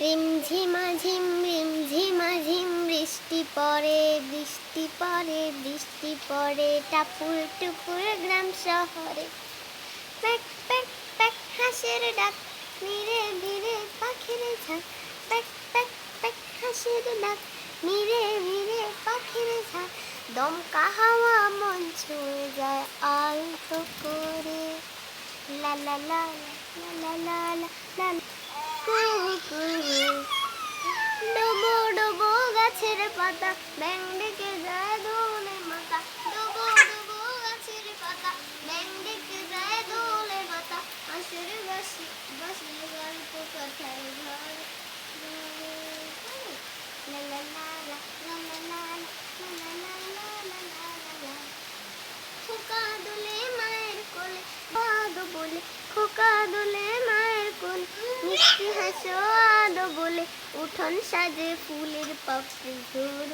রিম ঝিমা, ঝিম রিম ঝিমা বৃষ্টি পড়ে বৃষ্টি পড়ে বৃষ্টি পড়ে, টাপুর টুপুর গ্রাম শহরে। প্যাক প্যাক প্যাক, হাঁসের ডাক, নিরে ভিড়ে পাখির ঝাঁক। প্যাক প্যাক প্যাক, হাঁসের ডাক, নিরে ভিড়ে পাখির ঝাঁক। দমকা হাওয়া মন ছুঁয়ে যায় আলতো করে। লা লা লা লা লা লা লা ব্যাং যায় দোলে মাথা ডুবো ডুবো যায় দোলে মাথা আসের বাসি বাসি গল্প কথার ঘর খোকা দোলে মায়ের মায়ের কোলে, মিষ্টি হাসো উঠোন সাজে ফুলের পাপড়ি ঝুর